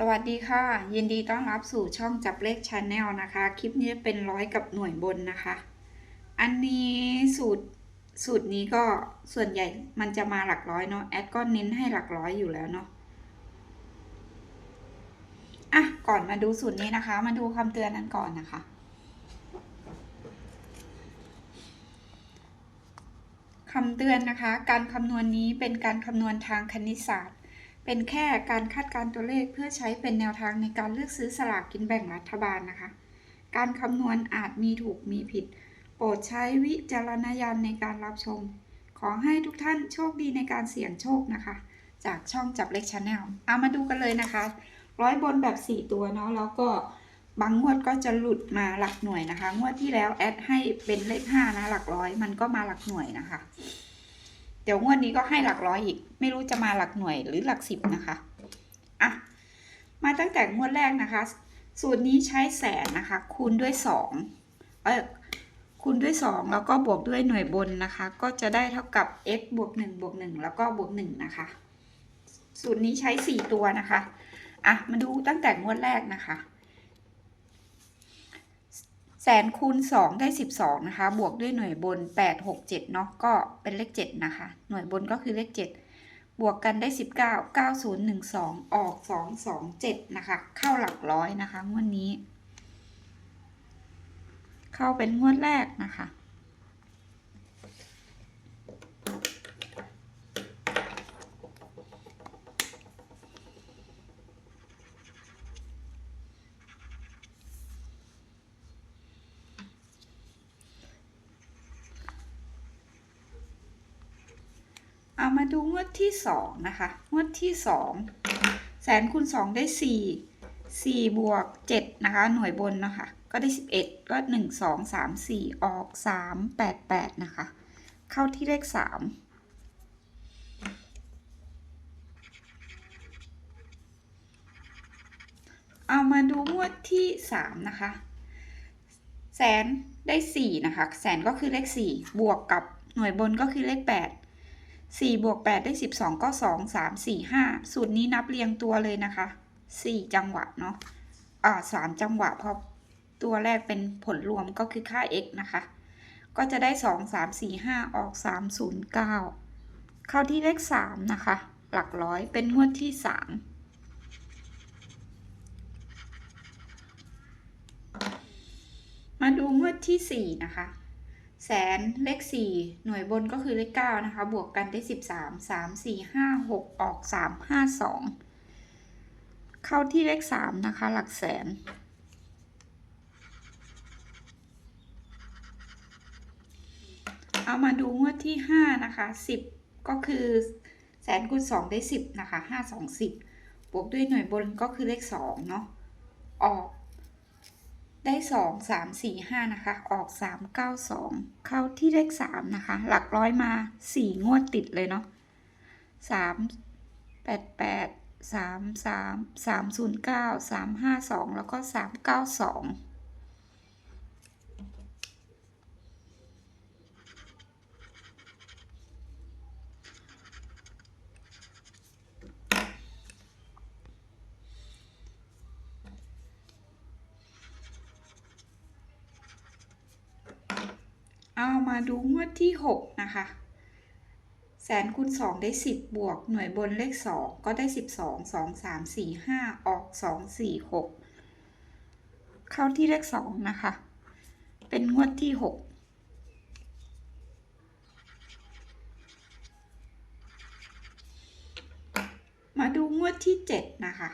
สวัสดีค่ะ ยินดีต้อนรับสู่ช่องจับเลขชาแนลนะคะ คลิปนี้เป็นร้อยกับหน่วยบนนะคะ อันนี้สูตรสูตรนี้ก็ส่วนใหญ่มันจะมาหลักร้อยเนาะแอดก็เน้นให้หลักร้อยอยู่แล้วเนาะอะก่อนมาดูสูตรนี้นะคะ มาดูคำเตือนนั้นก่อนนะคะ คำเตือนนะคะ การคำนวณนี้เป็นการคำนวณทางคณิตศาสตร์ เป็นแค่การคาดการตัวเลขเพื่อใช้เป็นแนวทางในการเลือกซื้อสลากกินแบ่งรัฐบาลนะคะ การคำนวณอาจมีถูกมีผิด โปรดใช้วิจารณญาณในการรับชม ขอให้ทุกท่านโชคดีในการเสี่ยงโชคนะคะ จากช่องจับเล็กชาแนลเอามาดูกันเลยนะคะ ร้อยบนแบบ 4 ตัวเนาะแล้วก็บางงวดก็จะหลุดมาหลักหน่วยนะคะ งวดที่แล้วแอดให้เป็นเลข5นะหลักร้อย มันก็มาหลักหน่วยนะคะ ดี๋ยวงวดนี้ก็ให้หลักร้อยอีก ไม่รู้จะมาหลักหน่วยหรือหลักสิบนะคะอะมาตั้งแต่งวดแรกนะคะ สูตรนี้ใช้แสนนะคะ คูณด้วยสองเออคูณด้วยสองแล้วก็บวกด้วยหน่วยบนนะคะ ก็จะได้เท่ากับ x บวกหนึ่งบวกหนึ่งแล้วก็บวกหนึ่งนะคะ สูตรนี้ใช้สี่ตัวนะคะ อะ มาดูตั้งแต่งวดแรกนะคะ แสนคูณ 2 ได้ 12 นะคะ บวกด้วยหน่วยบน 8 6 7 เนาะก็เป็นเลข 7 นะคะ หน่วยบนก็คือเลข 7 บวกกันได้ 19 9012 ออก 227 นะคะ เข้าหลักร้อยนะคะ งวดนี้ เข้าเป็นงวดแรกนะคะ ดูงวดที่สองนะคะ งวดที่สองแสนคูณสองได้สี่สี่บวกเจ็ดนะคะ หน่วยบนนะคะ ก็ได้สิบเอ็ดก็หนึ่งสองสามสี่ออกสามแปดแปดนะคะ เข้าที่เลขสามเอามาดูงวดที่สามนะคะแสนได้สี่นะคะ แสนก็คือเลขสี่บวกกับหน่วยบนก็คือเลขแปด สี่บวกแปดได้สิบสองก็สองสามสี่ห้าสูตรนี้นับเรียงตัวเลยนะคะสี่จังหวะเนาะอ่าสามจังหวะพราะตัวแรกเป็นผลรวมก็คือค่า x นะคะ ก็จะได้สองสามสี่ห้าออกสามศูนย์เก้าเข้าที่เลขสามนะคะ หลักร้อยเป็นงวดที่สามมาดูงวดที่สี่นะคะ แสนเลขสี่หน่วยบนก็คือเลขเก้านะคะ บวกกันได้สิบสามสามสี่ห้าหกออกสามห้าสองเข้าที่เลขสามนะคะ หลักแสน เอามาดูงวดที่ห้านะคะสิบก็คือแสนคูณสองได้สิบนะคะห้าสองสิบบวกด้วยหน่วยบนก็คือเลขสองเนาะออก ได้ 2 3 4 5 นะคะ ออก 3 9 2 เข้าที่เลข 3 นะคะ หลักร้อยมา 4 งวดติดเลยเนาะ3 8 8 3 3 3 0 9 3 5 2 แล้วก็ 3 9 2 มาดูงวดที่หกนะคะ แสนคูณสองได้สิบบวกหน่วยบนเลขสองก็ได้สิบสองสองสามสี่ห้าออกสองสี่หกเข้าที่เลขสองนะคะ เป็นงวดที่หกมาดูงวดที่เจ็ดนะคะ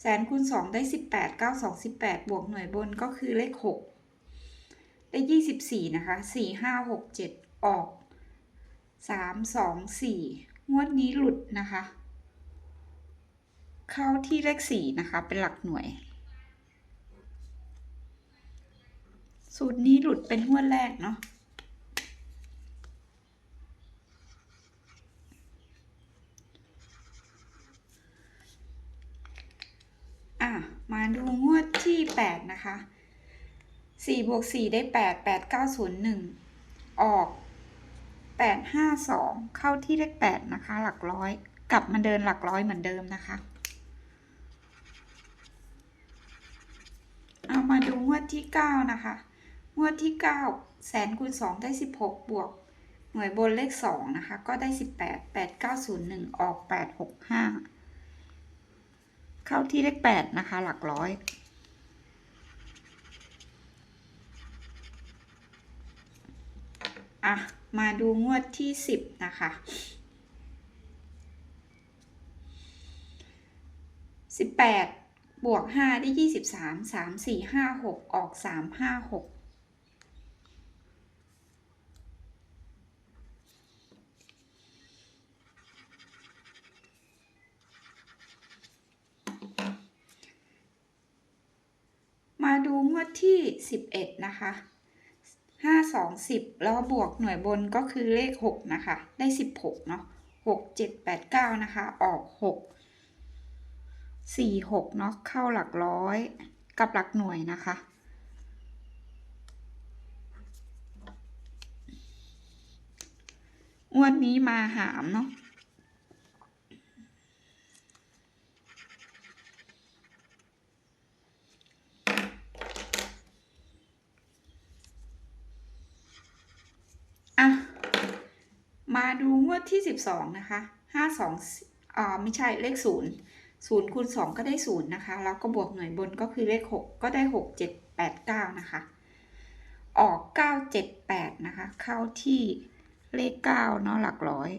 แสนคูณสองได้สิบแปดเก้าสองสิบแปดบวกหน่วยบนก็คือเลขหก ได้ยี่สิบสี่นะคะสี่ห้าหกเจ็ดออกสามสองสี่งวดนี้หลุดนะคะ เข้าที่เลขสี่นะคะ เป็นหลักหน่วย สูตรนี้หลุดเป็นงวดแรกเนาะอะ มาดูงวดที่แปดนะคะ สี่บวกสี่ได้แปดแปดเก้าศูนย์หนึ่งออกแปดห้าสองเข้าที่เลขแปดนะคะ หลักร้อย กลับมาเดินหลักร้อยเหมือนเดิมนะคะ เอามาดูงวดที่เก้านะคะงวดที่เก้าแสนคูณสองได้สิบหกบวก หน่วยบนเลขสองนะคะ ก็ได้สิบแปดแปดเก้าศูนย์หนึ่งออกแปดหกห้าเข้าที่เลขแปดนะคะ หลักร้อย อะ มาดูงวดที่ 10 นะคะสิบแปดบวกห้าได้ยี่สิบสามสามสี่ห้าหกออกสามห้าหกมาดูงวดที่สิบเอ็ดนะคะ ห้าสองสิบแล้วบวกหน่วยบนก็คือเลขหกนะคะ ได้สิบหกเนาะหกเจ็ดแปดเก้านะคะ ออกหกสี่หกเนาะเข้าหลักร้อยกับหลักหน่วยนะคะ งวดนี้มาหามเนาะ มาดูงวดที่ 12 นะคะ 52อ่าไม่ใช่เลข 0 0คูณ2ก็ได้ 0 นะคะ แล้วก็บวกหน่วยบนก็คือเลข 6 ก็ได้ 6 7 8 9 นะคะ ออก 9 7 8 นะคะ เข้าที่เลข 9 เนาะหลักร้อย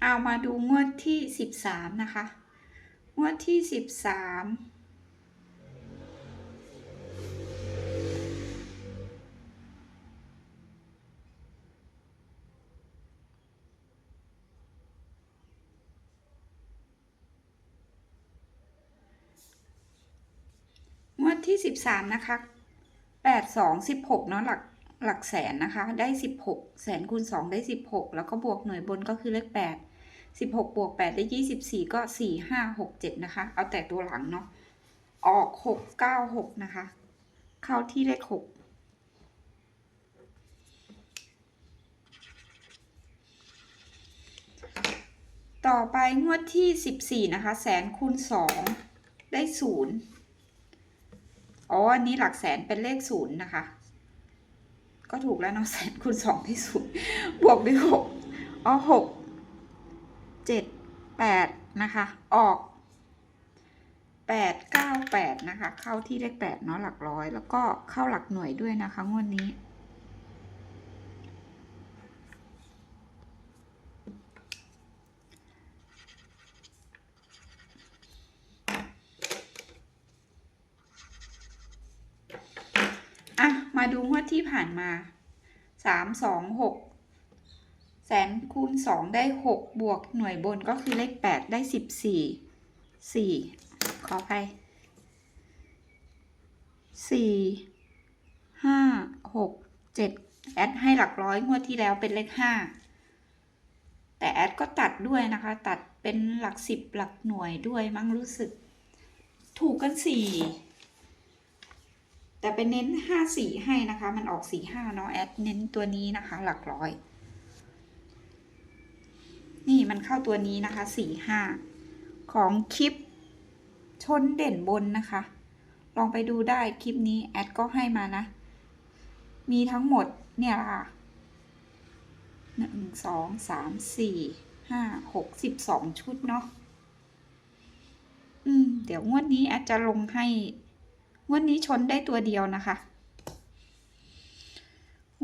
เอามาดูงวดที่ 13 นะคะ งวดที่ 13 ที่สิบสามนะคะแปดสองสิบหกเนาะหลักหลักแสนนะคะ ได้สิบหกแสนคูณสองได้สิบหกแล้วก็บวกหน่วยบนก็คือเลขแปดสิบหกบวกแปดได้ยี่สิบสี่ก็สี่ห้าหกเจ็ดนะคะ เอาแต่ตัวหลังเนาะ ออกหกเก้าหกนะคะ เข้าที่เลขหกต่อไปงวดที่สิบสี่นะคะ แสนคูณสองได้ศูนย์ อ๋ออันนี้หลักแสนเป็นเลขศูนย์นะคะ ก็ถูกแล้วเนาะแสนคูณสองที่ศูนย์บวกด้วยหกอ๋อหกเจ็ดแปดนะคะ ออกแปดเก้าแปดนะคะ เข้าที่เลขแปดเนาะหลักร้อย แล้วก็เข้าหลักหน่วยด้วยนะคะงวดนี้ อะ มาดูงวดที่ผ่าน มาสามสองหกแสนคูณสองได้หกบวกหน่วยบนก็คือเลขแปดได้สิบสี่สี่ขอไปสี่ห้าหกเจ็ดแอดให้หลักร้อยงวดที่แล้วเป็นเลขห้าแต่แอดก็ตัดด้วยนะคะ ตัดเป็นหลักสิบหลักหน่วยด้วยมั้งรู้สึก ถูกกันสี่ แต่เป็นเน้นห้าสี่ให้นะคะ มันออกสี่ห้าเนาะแอดเน้นตัวนี้นะคะ หลักร้อย นี่มันเข้าตัวนี้นะคะสี่ห้าของคลิปชนเด่นบนนะคะ ลองไปดูได้คลิปนี้แอดก็ให้มานะ มีทั้งหมดเนี่ยค่ะหนึ่งสองสามสี่ห้าหกสิบสองชุดเนาะอืม เดี๋ยวงวดนี้แอดจะลงให้ งวดนี้ชนได้ตัวเดียวนะคะ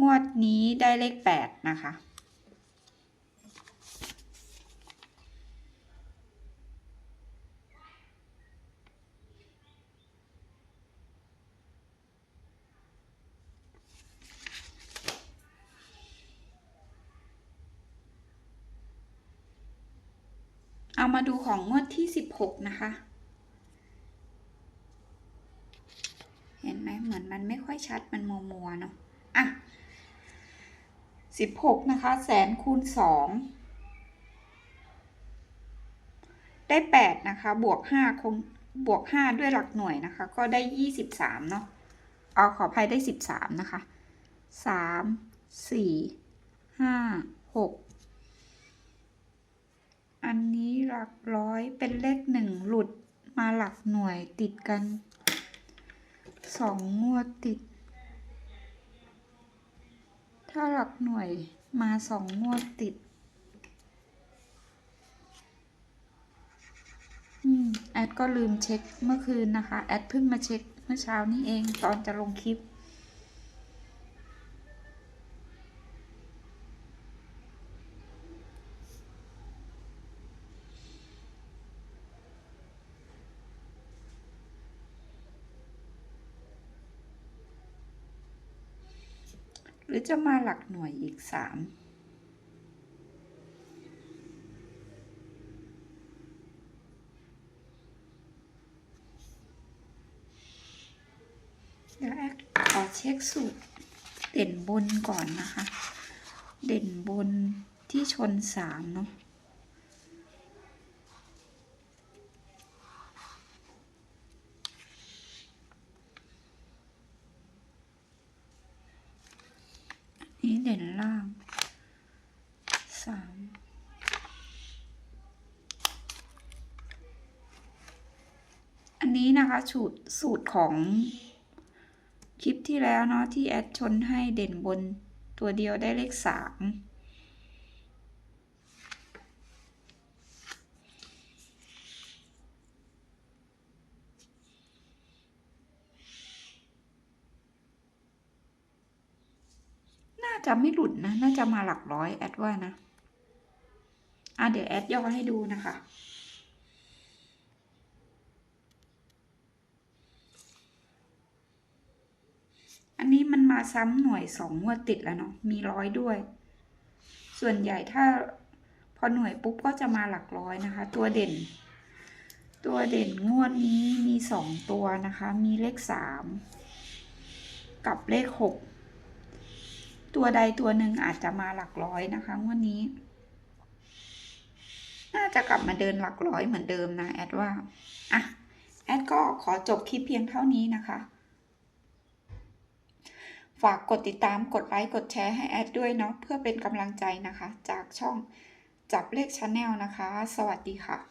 งวดนี้ได้เลขแปดนะคะ เอามาดูของงวดที่สิบหกนะคะ เห็นไหมเหมือนมันไม่ค่อย ชัดมันมัวมัวเนาะอะสิบหกนะคะแสนคูณสองได้แปดนะคะบวกห้าคงบวกห้าด้วยหลักหน่วยนะคะ ก็ได้ยี่สิบสามเนาะเอาขออภัยได้สิบสามนะคะสามสี่ห้าหกอันนี้หลักร้อยเป็นเลขหนึ่งหลุดมาหลักหน่วยติดกันสองงวดติด ถ้าหลักหน่วยมาสองงวดติด อืม แอดก็ลืมเช็คเมื่อคืนนะคะ แอดเพิ่งมาเช็คเมื่อเช้านี้เองตอนจะลงคลิป หรือจะมาหลักหน่วยอีกสามเดี๋ยวแอขอเช็คสูตรเด่นบนก่อนนะคะ เด่นบนที่ชนสามเนาะ นี้ เด่นล่างสามอันนี้นะคะสูตรสูตรของคลิปที่แล้วเนาะที่แอดชนให้เด่นบนตัวเดียวได้เลขสาม จะไม่หลุดนะ น่าจะมาหลักร้อยแอดว่านะ อะเดี๋ยวแอดย่อให้ดูนะคะ อันนี้มันมาซ้ำหน่วยสองงวดติดแล้วเนาะ มีร้อยด้วย ส่วนใหญ่ถ้าพอหน่วยปุ๊บก็จะมาหลักร้อยนะคะ ตัวเด่น ตัวเด่นงวดนี้มีสองตัวนะคะ มีเลขสามกับเลขหก ตัวใดตัวหนึ่งอาจจะมาหลักร้อยนะคะงวดนี้ น่าจะกลับมาเดินหลักร้อยเหมือนเดิมนะแอดว่าอะแอดก็ขอจบคลิปเพียงเท่านี้นะคะ ฝากกดติดตามกดไลค์กดแชร์ให้แอดด้วยเนาะเพื่อเป็นกำลังใจนะคะ จากช่องจับเลขชาแนลนะคะ สวัสดีค่ะ